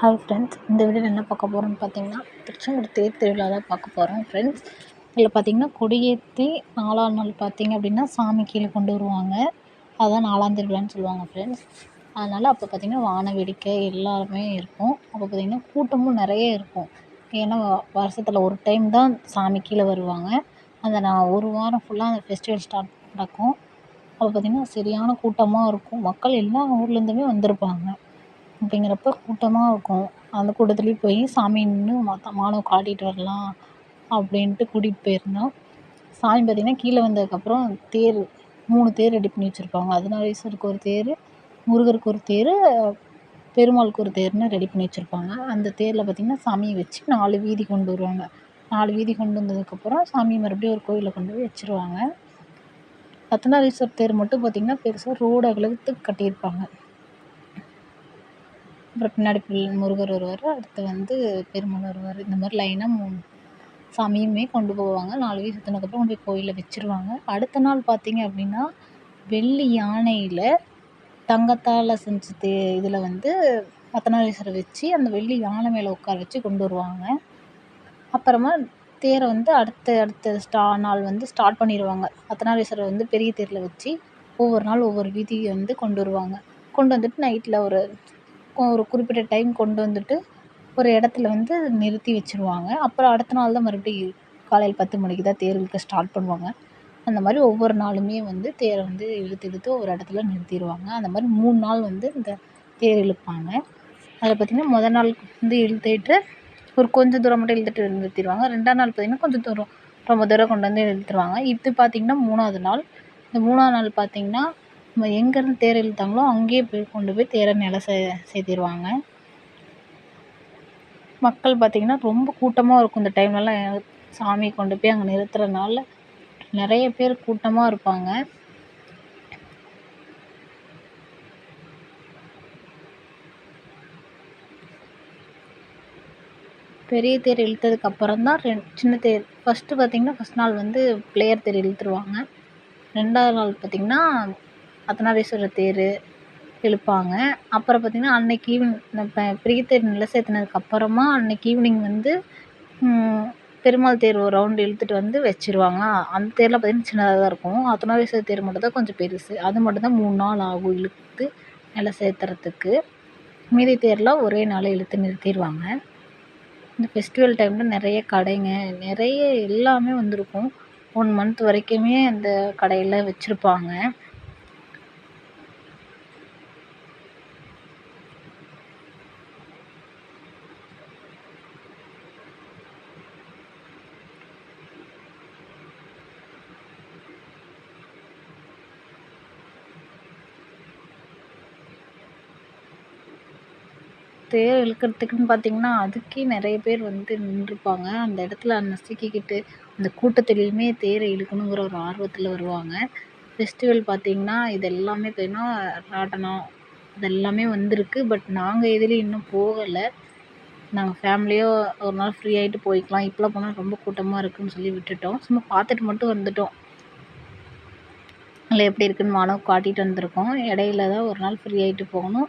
Hi friends இந்த வீடியோவில் என்ன பார்க்க போகிறோம்னு பார்த்தீங்கன்னா திருச்செங்கோடு தேர் திருவிழா தான் பார்க்க போகிறோம் ஃப்ரெண்ட்ஸ் இதில் பார்த்தீங்கன்னா கொடியேற்றி நாலாம் நாள் பார்த்தீங்க அப்படின்னா சாமி கீழே கொண்டு வருவாங்க. அதுதான் நாலாம் திருவிழான்னு சொல்லுவாங்க ஃப்ரெண்ட்ஸ் அதனால் அப்போ பார்த்தீங்கன்னா வான வேடிக்கை எல்லாருமே இருக்கும். அப்போ பார்த்தீங்கன்னா கூட்டமும் நிறைய இருக்கும். ஏன்னா வருஷத்தில் ஒரு டைம் தான் சாமி கீழே வருவாங்க. அந்த நான் ஒரு வாரம் ஃபுல்லாக அந்த ஃபெஸ்டிவல் ஸ்டார்ட் நடக்கும். அப்போ பார்த்தீங்கன்னா சரியான கூட்டமாக இருக்கும். மக்கள் எல்லா ஊர்லேருந்துமே வந்திருப்பாங்க. அப்படிங்கிறப்ப கூட்டமாக இருக்கும். அந்த கூட்டத்துலேயும் போய் சாமி நின்று மொத்த மாலை காட்டிகிட்டு வரலாம் அப்படின்ட்டு கூட்டிகிட்டு போயிருந்தோம். சாமி பார்த்திங்கன்னா கீழே வந்ததுக்கப்புறம் தேர் மூணு தேர் ரெடி பண்ணி வச்சுருப்பாங்க. அர்த்தநாரீஸ்வரருக்கு ஒரு தேர் முருகருக்கு ஒரு தேர் பெருமாளுக்கு ஒரு தேர்னு ரெடி பண்ணி வச்சுருப்பாங்க. அந்த தேரில் பார்த்திங்கன்னா சாமியை வச்சு நாலு வீதி கொண்டு வருவாங்க. நாலு வீதி கொண்டு வந்ததுக்கப்புறம் சாமியை மறுபடியும் ஒரு கோயிலில் கொண்டு போய் வச்சுருவாங்க. அர்த்தநாரீஸ்வரர் தேர் மட்டும் பார்த்திங்கன்னா பெருசாக ரோடு அகலத்துக்கு கட்டியிருப்பாங்க. அப்புறம் பின்னாடி முருகர் வருவார் அடுத்து வந்து பெருமாள் வருவார். இந்த மாதிரி லைனாக மூ சாமியுமே கொண்டு போவாங்க. நாலு வீதி சுற்றினதுக்கப்புறம் கொண்டு போய் கோயிலில் வச்சுருவாங்க. அடுத்த நாள் பார்த்தீங்க அப்படின்னா வெள்ளி யானையில் தங்கத்தால் செஞ்ச தே இதில் வந்து அர்த்தநாரீஸ்வரரை வச்சு அந்த வெள்ளி யானை மேலே உட்கார வச்சு கொண்டு வருவாங்க. அப்புறமா தேரை வந்து அடுத்த அடுத்த ஸ்டா நாள் வந்து ஸ்டார்ட் பண்ணிடுவாங்க அர்த்தநாரீஸ்வரரை வந்து பெரிய தேரில் வச்சு ஒவ்வொரு நாள் ஒவ்வொரு வீதியை வந்து கொண்டு வருவாங்க. கொண்டு வந்துட்டு நைட்டில் ஒரு ஒரு குறிப்பிட்ட டைம் கொண்டு வந்துட்டு ஒரு இடத்துல வந்து நிறுத்தி வச்சுருவாங்க. அப்புறம் அடுத்த நாள் தான் மறுபடியும் காலையில் பத்து மணிக்கு தான் தேர் இழுக்க ஸ்டார்ட் பண்ணுவாங்க. அந்த மாதிரி ஒவ்வொரு நாளுமே வந்து தேரை வந்து இழுத்து இழுத்து ஒரு இடத்துல நிறுத்திடுவாங்க அந்த மாதிரி மூணு நாள் வந்து இந்த தேர் இழுப்பாங்க. அதில் பார்த்திங்கன்னா மொதல் நாள் வந்து இழுத்துட்டு ஒரு கொஞ்சம் தூரம் மட்டும் இழுத்துட்டு நிறுத்திடுவாங்க ரெண்டாம் நாள் பார்த்திங்கன்னா கொஞ்சம் தூரம் ரொம்ப தூரம் கொண்டு வந்து இழுத்துருவாங்க இது பார்த்திங்கன்னா மூணாவது நாள். இந்த மூணாவது நாள் பார்த்திங்கன்னா எங்கேருந்து தேர் இழுத்தாங்களோ அங்கேயே போய் கொண்டு போய் தேரை நிலை சே சேர்த்திருவாங்க மக்கள் பார்த்திங்கன்னா ரொம்ப கூட்டமாக இருக்கும் இந்த டைம்லலாம் சாமி கொண்டு போய் அங்கே நிறுத்துறதுனால. நிறைய பேர் கூட்டமாக இருப்பாங்க. பெரிய தேர் இழுத்ததுக்கு அப்புறம் தான் ரெண் சின்ன தேர் ஃபஸ்ட்டு பார்த்திங்கன்னா ஃபஸ்ட் நாள் வந்து பிள்ளையார் தேர் இழுத்துருவாங்க. ரெண்டாவது நாள் பார்த்திங்கன்னா அர்த்தநாரீஸ்வரர் தேர் இழுப்பாங்க. அப்புறம் பார்த்திங்கன்னா அன்னைக்கு ஈவினிங் இப்போ பெரிய தேர் நிலை சேர்த்துனதுக்கு அப்புறமா அன்னைக்கு ஈவினிங் வந்து பெருமாள் தேர் ஒரு ரவுண்டு இழுத்துட்டு வந்து வச்சிருவாங்க அந்த தேரில் பார்த்திங்கன்னா சின்னதாக தான் இருக்கும். அர்த்தநாரீஸ்வரர் தேர் மட்டும் தான் கொஞ்சம் பெருசு. அது மட்டும் தான் மூணு நாள் ஆகும் இழுத்து நிலை சேர்த்துறதுக்கு மீதி தேர்லாம் ஒரே நாளில் இழுத்து நிறுத்திடுவாங்க இந்த ஃபெஸ்டிவல் டைமில் நிறைய கடைங்க நிறைய எல்லாமே வந்திருக்கும். ஒன் மந்த் வரைக்குமே அந்த கடையில் வச்சுருப்பாங்க. தேர் இழுக்கிறதுக்குன்னு பார்த்தீங்கன்னா அதுக்கே நிறைய பேர் வந்து நின்றுருப்பாங்க அந்த இடத்துல நசுக்கிக்கிட்டு அந்த கூட்டத்துலேயுமே தேரை இழுக்கணுங்கிற ஒரு ஆர்வத்தில் வருவாங்க. ஃபெஸ்டிவல் பார்த்தீங்கன்னா இது எல்லாமே பார்த்தீங்கன்னா ராட்டினம் இது எல்லாமே வந்திருக்கு. பட் நாங்கள் எதுலேயும் இன்னும் போகலை. நாங்கள் ஃபேமிலியாக ஒரு நாள் ஃப்ரீ ஆகிட்டு போய்க்கலாம். இப்போலாம் போனால் ரொம்ப கூட்டமாக இருக்குதுன்னு சொல்லி விட்டுட்டோம். சும்மா பார்த்துட்டு மட்டும் வந்துட்டோம். இல்லை எப்படி இருக்குதுன்னு மானம் காட்டிகிட்டு வந்திருக்கோம். இடையில தான் ஒரு நாள் ஃப்ரீ ஆகிட்டு போகணும்.